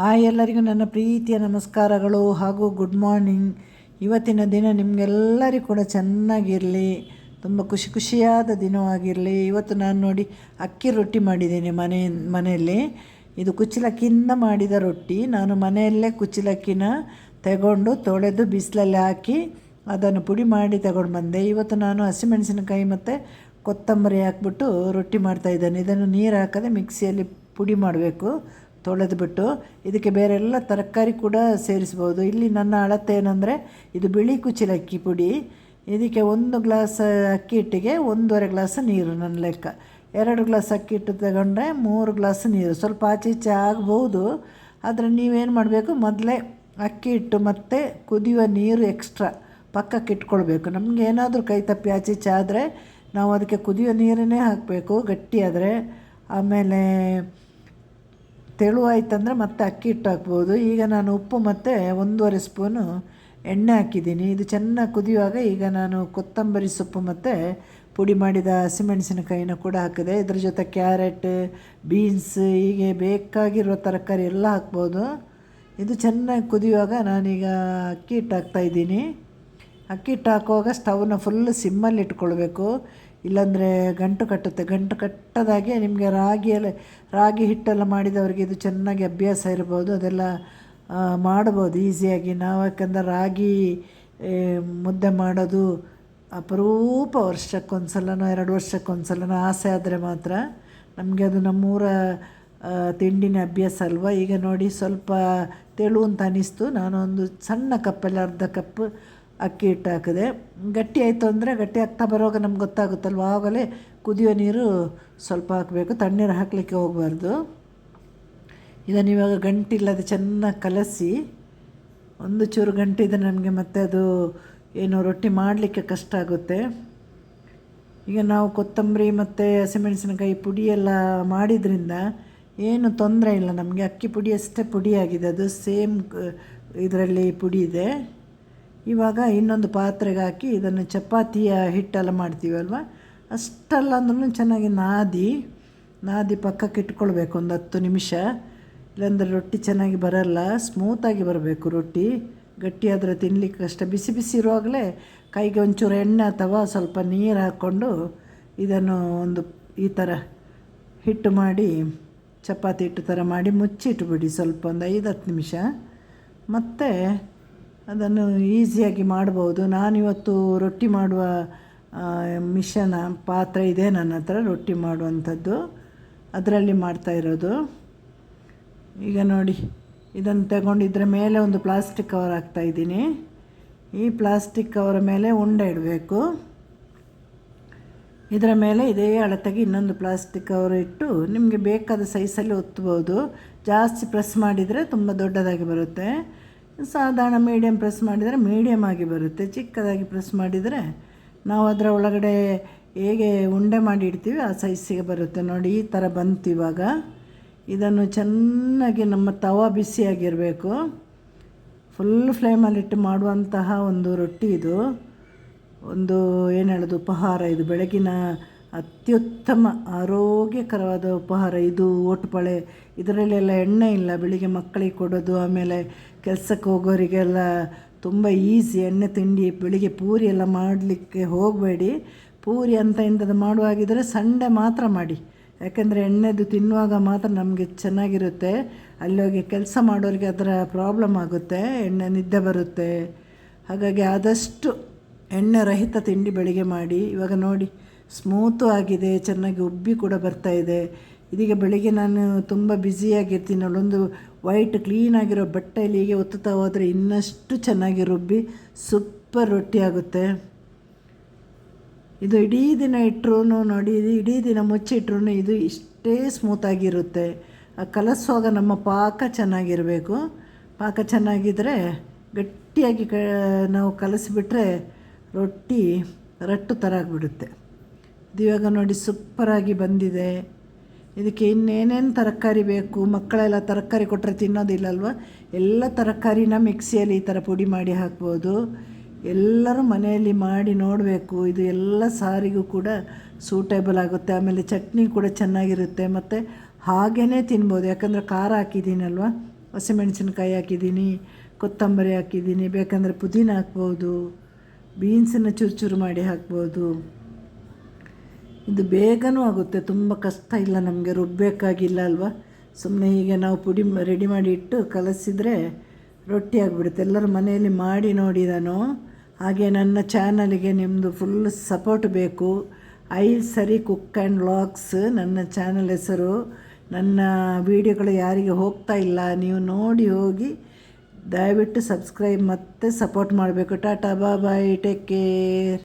Hi ಎಲ್ಲರಿಗೂ ನನ್ನ ಪ್ರೀತಿಯ ನಮಸ್ಕಾರಗಳು ಹಾಗೂ ಗುಡ್ ಮಾರ್ನಿಂಗ್ ಇವತ್ತಿನ ದಿನ ನಿಮಗೆಲ್ಲರಿಗೂ ಕೂಡ ಚೆನ್ನಾಗಿರಲಿ, ತುಂಬ ಖುಷಿ ಖುಷಿಯಾದ ದಿನವಾಗಿರಲಿ. ಇವತ್ತು ನಾನು ನೋಡಿ ಅಕ್ಕಿ ರೊಟ್ಟಿ ಮಾಡಿದ್ದೀನಿ ಮನೆ, ಮನೆಯಲ್ಲಿ. ಇದು ಕುಚ್ಚಲಕ್ಕಿಯಿಂದ ಮಾಡಿದ ರೊಟ್ಟಿ. ನಾನು ಮನೆಯಲ್ಲೇ ಕುಚ್ಚಲಕ್ಕಿನ ತಗೊಂಡು ತೊಳೆದು ಬಿಸಿಲಲ್ಲಿ ಹಾಕಿ ಅದನ್ನು ಪುಡಿ ಮಾಡಿ ತಗೊಂಡು ಬಂದೆ. ಇವತ್ತು ನಾನು ಹಸಿಮೆಣಸಿನಕಾಯಿ ಮತ್ತು ಕೊತ್ತಂಬರಿ ಹಾಕ್ಬಿಟ್ಟು ರೊಟ್ಟಿ ಮಾಡ್ತಾಯಿದ್ದೇನೆ ಇದನ್ನು ನೀರು ಹಾಕದೆ ಮಿಕ್ಸಿಯಲ್ಲಿ ಪುಡಿ ಮಾಡಬೇಕು. ತೊಳೆದ್ಬಿಟ್ಟು ಇದಕ್ಕೆ ಬೇರೆಲ್ಲ ತರಕಾರಿ ಕೂಡ ಸೇರಿಸ್ಬೋದು. ಇಲ್ಲಿ ನನ್ನ ಅಳತೆ ಏನಂದರೆ ಇದು ಬಿಳಿ ಕುಚಿಲಕ್ಕಿ ಪುಡಿ, ಇದಕ್ಕೆ ಒಂದು ಗ್ಲಾಸ್ ಅಕ್ಕಿ ಹಿಟ್ಟಿಗೆ ಒಂದೂವರೆ ಗ್ಲಾಸ್ ನೀರು ನನ್ನ ಲೆಕ್ಕ. ಎರಡು ಗ್ಲಾಸ್ ಅಕ್ಕಿ ಹಿಟ್ಟು ತಗೊಂಡ್ರೆ ಮೂರು ಗ್ಲಾಸ್ ನೀರು. ಸ್ವಲ್ಪ ಆಚೆ ಈಚೆ ಆಗ್ಬೋದು, ಆದರೆ ನೀವೇನು ಮಾಡಬೇಕು, ಮೊದಲೇ ಅಕ್ಕಿ ಹಿಟ್ಟು ಮತ್ತು ಕುದಿಯುವ ನೀರು ಎಕ್ಸ್ಟ್ರಾ ಪಕ್ಕಕ್ಕೆ ಇಟ್ಕೊಳ್ಬೇಕು. ನಮಗೆ ಏನಾದರೂ ಕೈ ತಪ್ಪಿ ಆಚೆ ಆದರೆ ನಾವು ಅದಕ್ಕೆ ಕುದಿಯೋ ನೀರನ್ನೇ ಹಾಕಬೇಕು ಗಟ್ಟಿಯಾದರೆ. ಆಮೇಲೆ ತೆಳುವಾಯ್ತಂದರೆ ಮತ್ತೆ ಅಕ್ಕಿ ಹಿಟ್ಟು ಹಾಕ್ಬೋದು ಈಗ ನಾನು ಉಪ್ಪು ಮತ್ತು ಒಂದೂವರೆ ಸ್ಪೂನು ಎಣ್ಣೆ ಹಾಕಿದ್ದೀನಿ. ಇದು ಚೆನ್ನಾಗಿ ಕುದಿಯುವಾಗ ಈಗ ನಾನು ಕೊತ್ತಂಬರಿ ಸೊಪ್ಪು ಮತ್ತು ಪುಡಿ ಮಾಡಿದ ಹಸಿಮೆಣಸಿನಕಾಯಿನ ಕೂಡ ಹಾಕಿದೆ. ಇದ್ರ ಜೊತೆ ಕ್ಯಾರೆಟ್, ಬೀನ್ಸ್, ಹೀಗೆ ಬೇಕಾಗಿರೋ ತರಕಾರಿ ಎಲ್ಲ ಹಾಕ್ಬೋದು. ಇದು ಚೆನ್ನಾಗಿ ಕುದಿಯುವಾಗ ನಾನೀಗ ಅಕ್ಕಿ ಹಿಟ್ಟು ಹಾಕ್ತಾಯಿದ್ದೀನಿ ಅಕ್ಕಿ ಹಿಟ್ಟು ಹಾಕುವಾಗ ಸ್ಟವ್ನ ಫುಲ್ ಸಿಮ್ಮಲ್ಲಿ ಇಟ್ಕೊಳ್ಬೇಕು. ಇಲ್ಲಾಂದರೆ ಗಂಟು ಕಟ್ಟುತ್ತೆ. ಗಂಟು ಕಟ್ಟದಾಗೆ ನಿಮಗೆ ರಾಗಿಯೆಲ್ಲ ರಾಗಿ ಹಿಟ್ಟೆಲ್ಲ ಮಾಡಿದವರಿಗೆ ಇದು ಚೆನ್ನಾಗಿ ಅಭ್ಯಾಸ ಇರ್ಬೋದು. ಅದೆಲ್ಲ ಮಾಡ್ಬೋದು ಈಸಿಯಾಗಿ. ನಾವು ಯಾಕಂದ್ರೆ ರಾಗಿ ಮುದ್ದೆ ಮಾಡೋದು ಅಪರೂಪ ವರ್ಷಕ್ಕೊಂದು ಸಲನೋ ಎರಡು ವರ್ಷಕ್ಕೊಂದು ಸಲನೋ ಆಸೆ ಆದರೆ ಮಾತ್ರ ನಮಗೆ ಅದು ನಮ್ಮೂರ ತಿಂಡಿನ ಅಭ್ಯಾಸ ಅಲ್ವಾ? ಈಗ ನೋಡಿ ಸ್ವಲ್ಪ ತೆಳು ಅಂತ ಅನ್ನಿಸ್ತು ನಾನೊಂದು ಸಣ್ಣ ಕಪ್ಪಲ್ಲಿ ಅರ್ಧ ಕಪ್ ಅಕ್ಕಿ ಹಿಟ್ಟು ಹಾಕಿದೆ ಗಟ್ಟಿ ಆಯಿತು ಅಂದರೆ ಗಟ್ಟಿ ಆಗ್ತಾ ಬರುವಾಗ ನಮ್ಗೆ ಗೊತ್ತಾಗುತ್ತಲ್ವ? ಆವಾಗಲೇ ಕುದಿಯೋ ನೀರು ಸ್ವಲ್ಪ ಹಾಕಬೇಕು. ತಣ್ಣೀರು ಹಾಕಲಿಕ್ಕೆ ಹೋಗಬಾರ್ದು. ಇದನ್ನು ಇವಾಗ ಗಂಟಿಲ್ಲದೆ ಚೆನ್ನಾಗಿ ಕಲಸಿ, ಒಂದು ಚೂರು ಗಂಟಿದ್ರೆ ನಮಗೆ ಮತ್ತೆ ಅದು ಏನು ರೊಟ್ಟಿ ಮಾಡಲಿಕ್ಕೆ ಕಷ್ಟ ಆಗುತ್ತೆ. ಈಗ ನಾವು ಕೊತ್ತಂಬರಿ ಮತ್ತು ಹಸಿಮೆಣಸಿನಕಾಯಿ ಪುಡಿ ಎಲ್ಲ ಮಾಡಿದ್ರಿಂದ ಏನು ತೊಂದರೆ ಇಲ್ಲ. ನಮಗೆ ಅಕ್ಕಿ ಪುಡಿ ಅಷ್ಟೇ ಪುಡಿಯಾಗಿದೆ ಅದು ಸೇಮ್ ಇದರಲ್ಲಿ ಪುಡಿ ಇದೆ. ಇವಾಗ ಇನ್ನೊಂದು ಪಾತ್ರೆಗೆ ಹಾಕಿ ಇದನ್ನು ಚಪಾತಿಯ ಹಿಟ್ಟೆಲ್ಲ ಮಾಡ್ತೀವಲ್ವ ಅಷ್ಟಲ್ಲ ಅಂದ್ರೂ ಚೆನ್ನಾಗಿ ನಾದಿ ನಾದಿ ಪಕ್ಕಕ್ಕೆ ಇಟ್ಕೊಳ್ಬೇಕು ಒಂದು ಹತ್ತು ನಿಮಿಷ. ಇಲ್ಲಾಂದರೆ ರೊಟ್ಟಿ ಚೆನ್ನಾಗಿ ಬರಲ್ಲ ಸ್ಮೂತಾಗಿ ಬರಬೇಕು ರೊಟ್ಟಿ. ಗಟ್ಟಿಯಾದರೆ ತಿನ್ನಲಿಕ್ಕೆ ಕಷ್ಟ ಬಿಸಿ ಬಿಸಿ ಇರುವಾಗಲೇ ಕೈಗೆ ಒಂಚೂರು ಎಣ್ಣೆ ಅಥವಾ ಸ್ವಲ್ಪ ನೀರು ಹಾಕ್ಕೊಂಡು ಇದನ್ನು ಒಂದು ಈ ಥರ ಹಿಟ್ಟು ಮಾಡಿ, ಚಪಾತಿ ಹಿಟ್ಟು ಥರ ಮಾಡಿ ಮುಚ್ಚಿಟ್ಬಿಡಿ ಸ್ವಲ್ಪ ಒಂದು ಐದು ಹತ್ತು ನಿಮಿಷ. ಮತ್ತು ಅದನ್ನು ಈಸಿಯಾಗಿ ಮಾಡ್ಬೋದು. ನಾನಿವತ್ತು ರೊಟ್ಟಿ ಮಾಡುವ ಮಿಷನ, ಪಾತ್ರೆ ಇದೆ ನನ್ನ ಹತ್ರ, ರೊಟ್ಟಿ ಮಾಡುವಂಥದ್ದು. ಅದರಲ್ಲಿ ಮಾಡ್ತಾ ಇರೋದು. ಈಗ ನೋಡಿ, ಇದನ್ನು ತಗೊಂಡಿದ್ರೆ ಮೇಲೆ ಒಂದು ಪ್ಲಾಸ್ಟಿಕ್ ಕವರ್ ಹಾಕ್ತಾಯಿದ್ದೀನಿ ಈ ಪ್ಲಾಸ್ಟಿಕ್ ಕವರ್ ಮೇಲೆ ಉಂಡೆ ಇಡಬೇಕು. ಇದರ ಮೇಲೆ ಇದೇ ಅಳತೆಗೆ ಇನ್ನೊಂದು ಪ್ಲಾಸ್ಟಿಕ್ ಕವರ್ ಇಟ್ಟು ನಿಮಗೆ ಬೇಕಾದ ಸೈಜಲ್ಲಿ ಒತ್ತಬೋದು ಜಾಸ್ತಿ ಪ್ರೆಸ್ ಮಾಡಿದರೆ ತುಂಬ ದೊಡ್ಡದಾಗಿ ಬರುತ್ತೆ. ಸಾಧಾರಣ ಮೀಡಿಯಮ್ ಪ್ರೆಸ್ ಮಾಡಿದರೆ ಮೀಡಿಯಮ್ ಆಗಿ ಬರುತ್ತೆ. ಚಿಕ್ಕದಾಗಿ ಪ್ರೆಸ್ ಮಾಡಿದರೆ ನಾವು ಅದರ ಒಳಗಡೆ ಹೇಗೆ ಉಂಡೆ ಮಾಡಿ ಇಡ್ತೀವಿ, ಆ ಸೈಜಿಗೆ ಬರುತ್ತೆ. ನೋಡಿ, ಈ ಥರ ಬಂತು ಇವಾಗ. ಇದನ್ನು ಚೆನ್ನಾಗಿ ನಮ್ಮ ತವ ಬಿಸಿಯಾಗಿರಬೇಕು ಫುಲ್ ಫ್ಲೇಮಲ್ಲಿಟ್ಟು ಮಾಡುವಂತಹ ಒಂದು ರೊಟ್ಟಿ ಇದು. ಒಂದು, ಏನು ಹೇಳೋದು, ಉಪಹಾರ ಇದು. ಬೆಳಗಿನ ಅತ್ಯುತ್ತಮ ಆರೋಗ್ಯಕರವಾದ ಉಪಹಾರ ಇದು ಓಟುಪಳೆ ಇದರಲ್ಲೆಲ್ಲ ಎಣ್ಣೆ ಇಲ್ಲ, ಬೆಳಿಗ್ಗೆ ಮಕ್ಕಳಿಗೆ ಕೊಡೋದು, ಆಮೇಲೆ ಕೆಲಸಕ್ಕೆ ಹೋಗೋರಿಗೆಲ್ಲ ತುಂಬ ಈಸಿ ಎಣ್ಣೆ ತಿಂಡಿ, ಬೆಳಿಗ್ಗೆ ಪೂರಿ ಎಲ್ಲ ಮಾಡಲಿಕ್ಕೆ ಹೋಗಬೇಡಿ. ಪೂರಿ ಅಂತ ಇಂಥದ್ದು ಮಾಡುವಾಗಿದ್ದರೆ ಸಂಡೆ ಮಾತ್ರ ಮಾಡಿ. ಯಾಕೆಂದರೆ ಎಣ್ಣೆದು ತಿನ್ನುವಾಗ ಮಾತ್ರ ನಮಗೆ ಚೆನ್ನಾಗಿರುತ್ತೆ. ಅಲ್ಲಿ ಹೋಗಿ ಕೆಲಸ ಮಾಡೋರಿಗೆ ಅದರ ಪ್ರಾಬ್ಲಮ್ ಆಗುತ್ತೆ, ಎಣ್ಣೆ ನಿದ್ದೆ ಬರುತ್ತೆ. ಹಾಗಾಗಿ ಆದಷ್ಟು ಎಣ್ಣೆ ರಹಿತ ತಿಂಡಿ ಬೆಳಿಗ್ಗೆ ಮಾಡಿ. ಇವಾಗ ನೋಡಿ ಸ್ಮೂತು ಆಗಿದೆ, ಚೆನ್ನಾಗಿ ಉಬ್ಬಿ ಕೂಡ ಬರ್ತಾ ಇದೆ. ಇದೀಗ ಬೆಳಿಗ್ಗೆ ನಾನು ತುಂಬ ಬ್ಯುಸಿಯಾಗಿರ್ತೀನಿ ಅಲ್ಲೊಂದು ವೈಟ್ ಕ್ಲೀನಾಗಿರೋ ಬಟ್ಟೆಯಲ್ಲಿ ಹೀಗೆ ಒತ್ತುತ್ತಾ ಹೋದರೆ ಇನ್ನಷ್ಟು ಚೆನ್ನಾಗಿ ರುಬ್ಬಿ ಸೂಪರ್ ರೊಟ್ಟಿ ಆಗುತ್ತೆ. ಇದು ಇಡೀ ದಿನ ಇಟ್ಟರು ನೋಡಿ, ಇದು ಇಡೀ ದಿನ ಮುಚ್ಚಿಟ್ರೂ ಇದು ಇಷ್ಟೇ ಸ್ಮೂತಾಗಿರುತ್ತೆ ಕಲಸುವಾಗ ನಮ್ಮ ಪಾಕ ಚೆನ್ನಾಗಿರಬೇಕು. ಪಾಕ ಚೆನ್ನಾಗಿದ್ದರೆ ಗಟ್ಟಿಯಾಗಿ ಕ, ನಾವು ಕಲಸಿಬಿಟ್ರೆ ರೊಟ್ಟಿ ರಟ್ಟು ಥರ ಆಗಿಬಿಡುತ್ತೆ. ಇವಾಗ ನೋಡಿ ಸೂಪರಾಗಿ ಬಂದಿದೆ. ಇದಕ್ಕೆ ಇನ್ನೇನೇನು ತರಕಾರಿ ಬೇಕು? ಮಕ್ಕಳೆಲ್ಲ ತರಕಾರಿ ಕೊಟ್ಟರೆ ತಿನ್ನೋದಿಲ್ಲಲ್ವ? ಎಲ್ಲ ತರಕಾರಿನ ಮಿಕ್ಸಿಯಲ್ಲಿ ಈ ಥರ ಪುಡಿ ಮಾಡಿ ಹಾಕ್ಬೋದು. ಎಲ್ಲರೂ ಮನೆಯಲ್ಲಿ ಮಾಡಿ ನೋಡಬೇಕು. ಇದು ಎಲ್ಲ ಸಾರಿಗೂ ಕೂಡ ಸೂಟೇಬಲ್ ಆಗುತ್ತೆ. ಆಮೇಲೆ ಚಟ್ನಿ ಕೂಡ ಚೆನ್ನಾಗಿರುತ್ತೆ. ಮತ್ತು ಹಾಗೇ ತಿನ್ಬೋದು. ಯಾಕಂದರೆ ಖಾರ ಹಾಕಿದ್ದೀನಲ್ವ? ಹಸಿಮೆಣಸಿನ್ಕಾಯಿ ಹಾಕಿದ್ದೀನಿ, ಕೊತ್ತಂಬರಿ ಹಾಕಿದ್ದೀನಿ. ಬೇಕಂದರೆ ಪುದೀನ ಹಾಕ್ಬೋದು, ಬೀನ್ಸನ್ನು ಚೂರು ಚೂರು ಮಾಡಿ ಹಾಕ್ಬೋದು. ಇದು ಬೇಗನೂ ಆಗುತ್ತೆ. ತುಂಬ ಕಷ್ಟ ಇಲ್ಲ ನಮಗೆ ರುಬ್ಬಬೇಕಾಗಿಲ್ಲ ಅಲ್ವಾ? ಸುಮ್ಮನೆ ಹೀಗೆ ನಾವು ಪುಡಿ ರೆಡಿ ಮಾಡಿ ಇಟ್ಟು ಕಲಸಿದರೆ ರೊಟ್ಟಿ ಆಗಿಬಿಡುತ್ತೆ. ಎಲ್ಲರೂ ಮನೆಯಲ್ಲಿ ಮಾಡಿ ನೋಡಿ ನಾನು. ಹಾಗೆ ನನ್ನ ಚಾನಲಿಗೆ ನಿಮ್ಮದು ಫುಲ್ ಸಪೋರ್ಟ್ ಬೇಕು. ಐ ಸರಿ ಕುಕ್ ಆ್ಯಂಡ್ ಲಾಕ್ಸ್ ನನ್ನ ಚಾನಲ್ ಹೆಸರು. ನನ್ನ ವೀಡಿಯೋಗಳು ಯಾರಿಗೆ ಹೋಗ್ತಾ ಇಲ್ಲ, ನೀವು ನೋಡಿ ಹೋಗಿ ದಯವಿಟ್ಟು ಸಬ್ಸ್ಕ್ರೈಬ್ ಮತ್ತು ಸಪೋರ್ಟ್ ಮಾಡಬೇಕು. ಟಾಟಾ ಬಾ ಬಾಯ್ ಟೇಕ್ ಕೇರ್